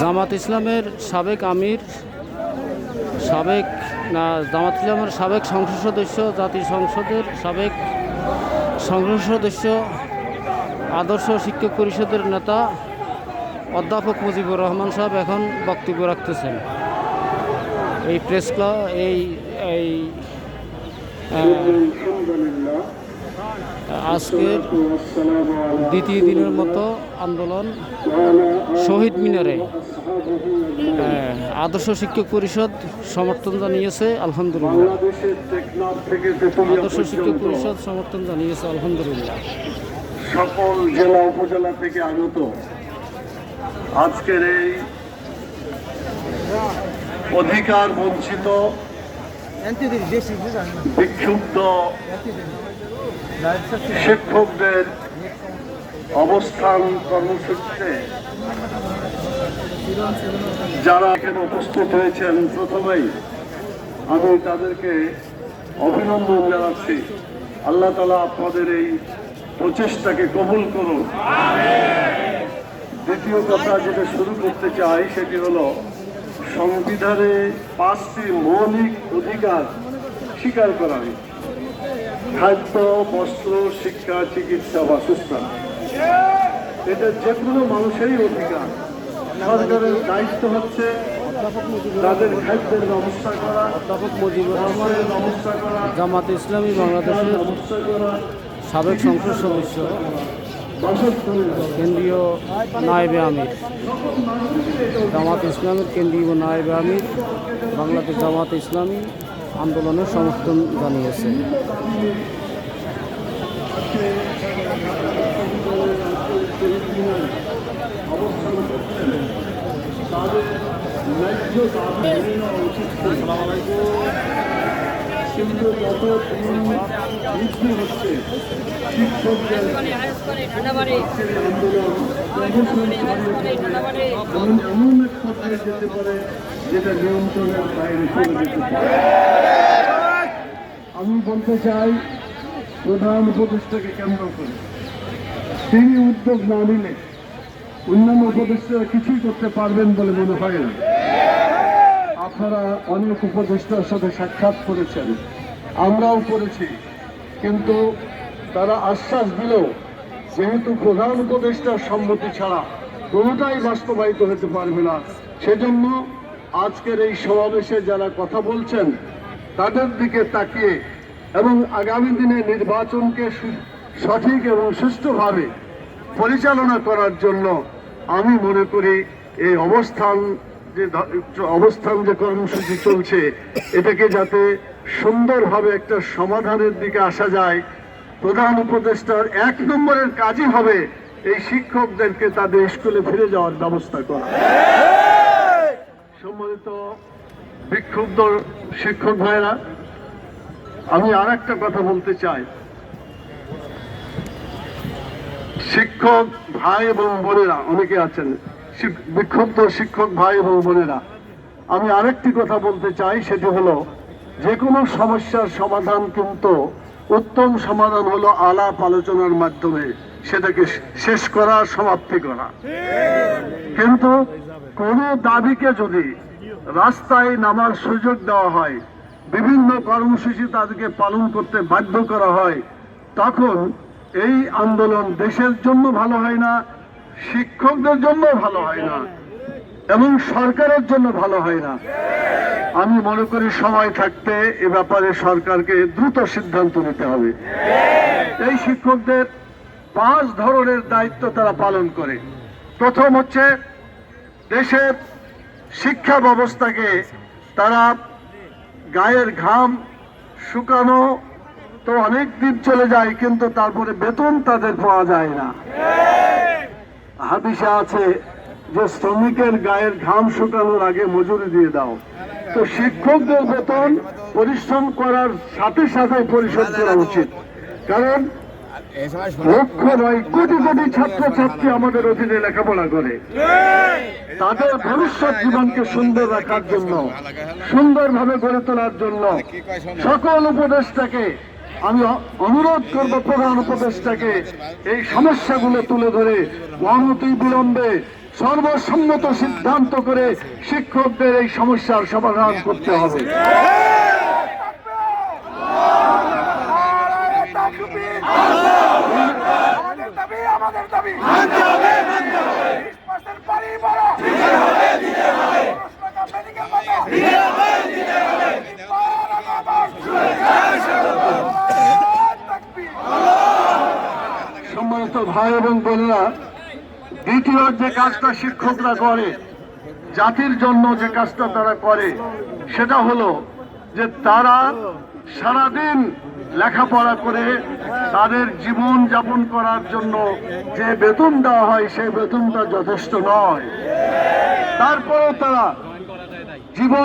জামাত ইসলামের সাবেক আমির, সাবেক, না, জামাত ইসলামের সাবেক সংসদ সদস্য জাতীয় সংসদের সাবেক সংসদ সদস্য, আদর্শ শিক্ষক পরিষদের নেতা, অধ্যাপক মুজিবুর রহমান সাহেব এখন বক্তব্য রাখতেছেন। এই প্রেস ক্লাব এই এই আজকের দ্বিতীয় দিনের মতো আন্দোলন শহীদ মিনারে। আদর্শ শিক্ষক পরিষদ সমর্থন জানিয়েছে, আলহামদুলিল্লাহ। আদর্শ শিক্ষক পরিষদ সমর্থন জানিয়েছে, আলহামদুলিল্লাহ। সকল জেলা উপজেলা থেকে আগত আজকের এই অধিকার বঞ্চিত, বিক্ষুব্ধ শিক্ষকদের অবস্থান কর্মসূচিতে যারা এখানে উপস্থিত হয়েছেন, প্রথমেই আমি তাদেরকে অভিনন্দন জানাচ্ছি। আল্লাহ তালা আপনাদের এই প্রচেষ্টাকে কবুল করুন। দ্বিতীয় কথা যেটা শুরু করতে চাই, সেটি হলো সংবিধানে পাঁচটি মৌলিক অধিকার স্বীকার করা। হয়েছে খাদ্য বস্ত্র শিক্ষা চিকিৎসা বাসস্থান। এটা যে কোনো মানুষেরই অধিকার। সরকারের দায়িত্ব হচ্ছে তাদের খাদ্যের ব্যবস্থা করা অধ্যাপক মুজিবুর রহমান। বস্ত্রের ব্যবস্থা করা জামাত ইসলামী বাংলাদেশের ব্যবস্থা করা সাবেক সংসদ সদস্য কেন্দ্রীয় নায়েবে আমির। জামাত ইসলামের কেন্দ্রীয় নায়েবে আমির বাংলাদেশ জামাত ইসলামী আন্দোলনের সমর্থন জানিয়েছে মেনে আন্দোলন যেতে পারে যেটা নিয়ন্ত্রণের আমি বলতে চাই, প্রধান উপদেষ্টাকে কেন্দ্র করে। তিনি উদ্যোগ না নিলে অন্যান্য উপদেষ্টারা কিছুই করতে পারবেন বলে মনে হয় না। আপনারা অনেক উপদেষ্টার সাথে সাক্ষাৎ করেছেন। আমরাও করেছি। কিন্তু তারা আশ্বাস দিলেও যেহেতু প্রধান উপদেষ্টার সম্মতি ছাড়া কোনোটাই বাস্তবায়িত হতে পারবে না। সেজন্য আজকের এই সমাবেশে যারা কথা বলছেন, তাদের দিকে তাকিয়ে এবং আগামী দিনে নির্বাচনকে সঠিক এবং সুষ্ঠুভাবে পরিচালনা করার জন্য আমি মনে করি এই অবস্থান যে অবস্থান যে কর্মসূচি চলছে, এটাকে যাতে সুন্দরভাবে একটা সমাধানের দিকে আসা যায়, প্রধান উপদেষ্টার এক নম্বরের কাজই হবে এই শিক্ষকদেরকে তাদের স্কুলে ফিরে যাওয়ার ব্যবস্থা করা। বিক্ষুব্ধ শিক্ষক ভাইরা আমি আর একটা কথা বলতে চাই। শিক্ষক ভাই এবং বোনেরা অনেকে আছেন বিক্ষুব্ধ শিক্ষক ভাই এবং বোনেরা আমি আরেকটি কথা বলতে চাই সেটি হলো যে কোনো সমস্যার সমাধান কিন্তু উত্তম সমাধান হলো আলাপ আলোচনার মাধ্যমে সেটাকে শেষ করা সমাপ্তি করা। কিন্তু কোন দাবিকে যদি রাস্তায় নামার সুযোগ দেওয়া হয়। বিভিন্ন কর্মসূচি তাদেরকে পালন করতে বাধ্য করা হয়। তখন এই আন্দোলন দেশের জন্য ভালো হয় না, শিক্ষকদের জন্য ভালো হয় না, এবং সরকারের জন্য ভালো হয় না। আমি মনে করি সময় থাকতে এ ব্যাপারে সরকারকে দ্রুত সিদ্ধান্ত নিতে হবে। এই শিক্ষকদের পাঁচ ধরনের দায়িত্ব তারা পালন করে। প্রথম হচ্ছে দেশের শিক্ষা ব্যবস্থাকে তারা গায়ের ঘাম শুকানো তো অনেক দিন চলে যায়, কিন্তু তারপরে বেতন তাদের পাওয়া যায় না। হাদিসে আছে যে শ্রমিকের গায়ের ঘাম শুকানোর আগে মজুরি দিয়ে দাও। তো শিক্ষকদের বেতন পরিশ্রম করার সাথে সাথে পরিশোধ করা উচিত। কারণ লক্ষ নয় কোটি কোটি ছাত্র ছাত্রী আমাদের অধীনে লেখাপড়া করে। তাদের ভবিষ্যৎ জীবনকে সুন্দর রাখার জন্য সুন্দরভাবে গড়ে তোলার জন্য সকল উপদেশটাকে আমি অনুরোধ করব প্রধান উপদেশটাকে এই সমস্যাগুলো তুলে ধরে অনতি বিলম্বে সর্বসম্মত সিদ্ধান্ত করে শিক্ষকদের এই সমস্যার সমাধান করতে হবে। ভাই এবং বোনেরা, দ্বিতীয় যে কাজটা শিক্ষকরা করে, জাতির জন্য যে কাজটা তারা করে, সেটা হলো যে তারা সারাদিন লেখাপড়া করে তাদের জীবন যাপন করার জন্য যে বেতন দেওয়া হয়, সেই বেতনটা যথেষ্ট নয়। তারপরেও তারা জীবন